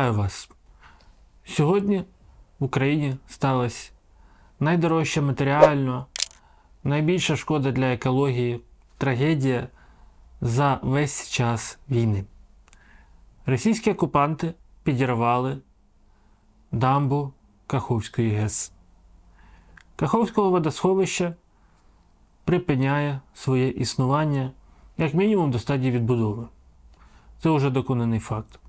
Вітаю вас! Сьогодні в Україні сталася найдорожча матеріально, найбільша шкода для екології, трагедія за весь час війни. Російські окупанти підірвали дамбу Каховської ГЕС. Каховського водосховища припиняє своє існування як мінімум до стадії відбудови. Це вже доконаний факт.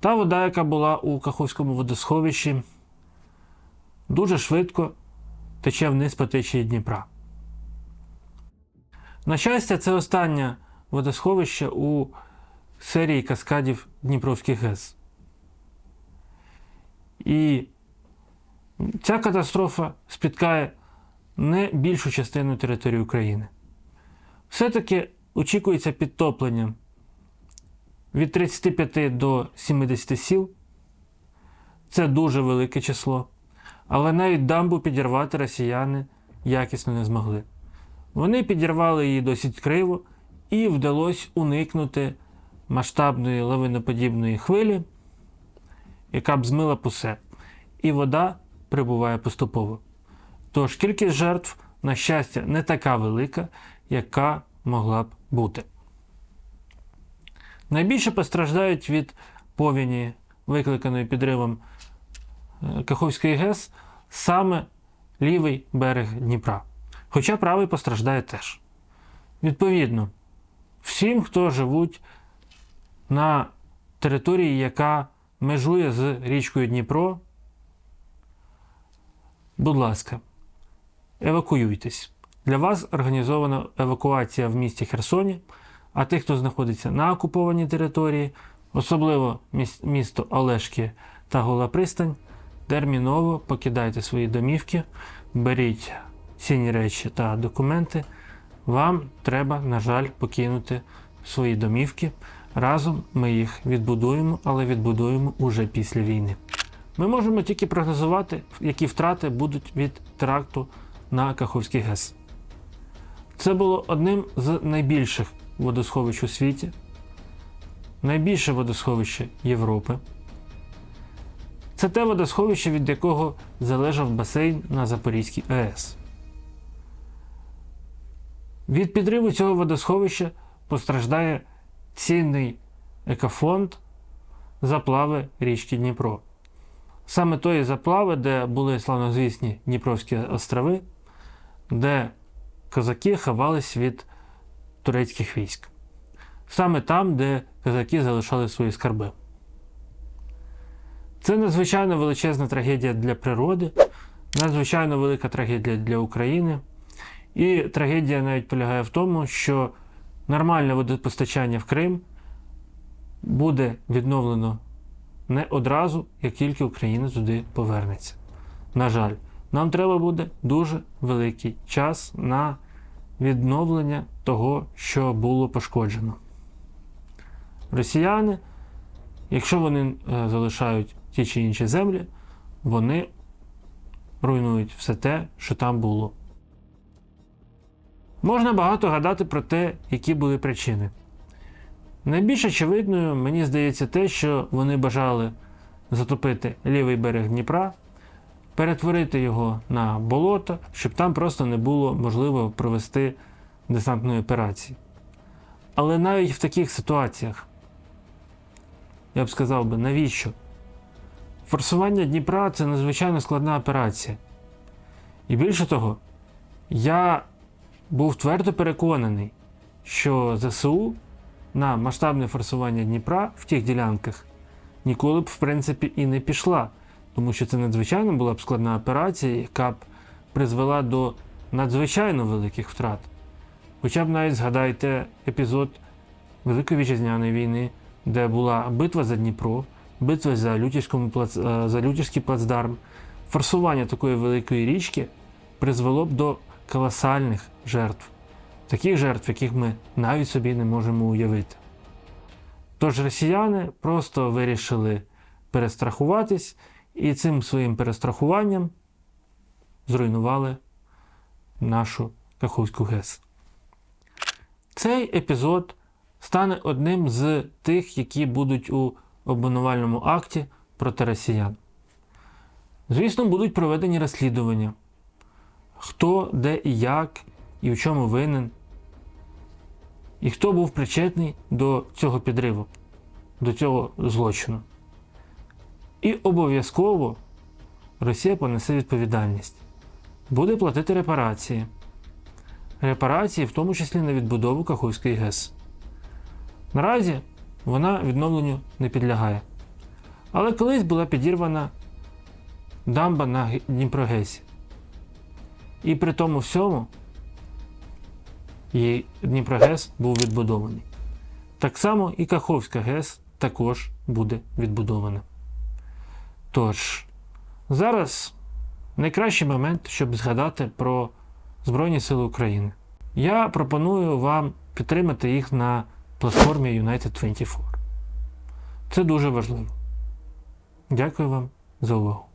Та вода, яка була у Каховському водосховищі, дуже швидко тече вниз по течії Дніпра. На щастя, це останнє водосховище у серії каскадів Дніпровських ГЕС. І ця катастрофа спіткає не більшу частину території України. Все-таки очікується підтоплення від 35 до 70 сіл. Це дуже велике число. Але навіть дамбу підірвати росіяни якісно не змогли. Вони підірвали її досить криво і вдалося уникнути масштабної лавиноподібної хвилі, яка б змила б усе. І вода прибуває поступово. Тож кількість жертв, на щастя, не така велика, яка могла б бути. Найбільше постраждають від повіні, викликаної підривом е, Каховської ГЕС, саме лівий берег Дніпра. Хоча правий постраждає теж. Відповідно, всім, хто живуть на території, яка межує з річкою Дніпро, будь ласка, евакуюйтесь. Для вас організована евакуація в місті Херсоні, а тих, хто знаходиться на окупованій території, особливо місто Олешки та Гола Пристань, терміново покидайте свої домівки, беріть цінні речі та документи. Вам треба, на жаль, покинути свої домівки. Разом ми їх відбудуємо, але відбудуємо уже після війни. Ми можемо тільки прогнозувати, які втрати будуть від теракту на Каховський ГЕС. Це було одним з найбільших водосховищ у світі, найбільше водосховище Європи. Це те водосховище, від якого залежав басейн на Запорізькій АЕС. Від підриву цього водосховища постраждає цінний екофонд заплави річки Дніпро. Саме тої заплави, де були славнозвісні Дніпровські острови, де козаки ховались від турецьких військ. Саме там, де козаки залишали свої скарби. Це надзвичайно величезна трагедія для природи, надзвичайно велика трагедія для України. І трагедія навіть полягає в тому, що нормальне водопостачання в Крим буде відновлено не одразу, як тільки Україна туди повернеться. На жаль, нам треба буде дуже великий час на відновлення того, що було пошкоджено. Росіяни, якщо вони е, залишають ті чи інші землі, вони руйнують все те, що там було. Можна багато гадати про те, які були причини. Найбільш очевидною, мені здається, те, що вони бажали затопити лівий берег Дніпра, перетворити його на болото, щоб там просто не було можливо провести десантної операції. Але навіть в таких ситуаціях, я б сказав би, навіщо? Форсування Дніпра це надзвичайно складна операція. І більше того, я був твердо переконаний, що ЗСУ на масштабне форсування Дніпра в тих ділянках ніколи б, в принципі, і не пішла, тому що це надзвичайно була б складна операція, яка б призвела до надзвичайно великих втрат. Хоча б навіть згадайте епізод Великої вітчизняної війни, де була битва за Дніпро, битва за, е, за Лютівський плацдарм. Форсування такої великої річки призвело б до колосальних жертв, таких жертв, яких ми навіть собі не можемо уявити. Тож росіяни просто вирішили перестрахуватись і цим своїм перестрахуванням зруйнували нашу Каховську ГЕС. Цей епізод стане одним з тих, які будуть у обвинувальному акті проти росіян. Звісно, будуть проведені розслідування, хто, де і як, і в чому винен, і хто був причетний до цього підриву, до цього злочину. І обов'язково Росія понесе відповідальність, буде платити репарації. Репарації, в тому числі на відбудову Каховської ГЕС. Наразі вона відновленню не підлягає. Але колись була підірвана дамба на Дніпрогесі. І при тому всьому і Дніпрогес був відбудований. Так само і Каховська ГЕС також буде відбудована. Тож, зараз найкращий момент, щоб згадати про Збройні Сили України. Я пропоную вам підтримати їх на платформі United 24. Це дуже важливо. Дякую вам за увагу.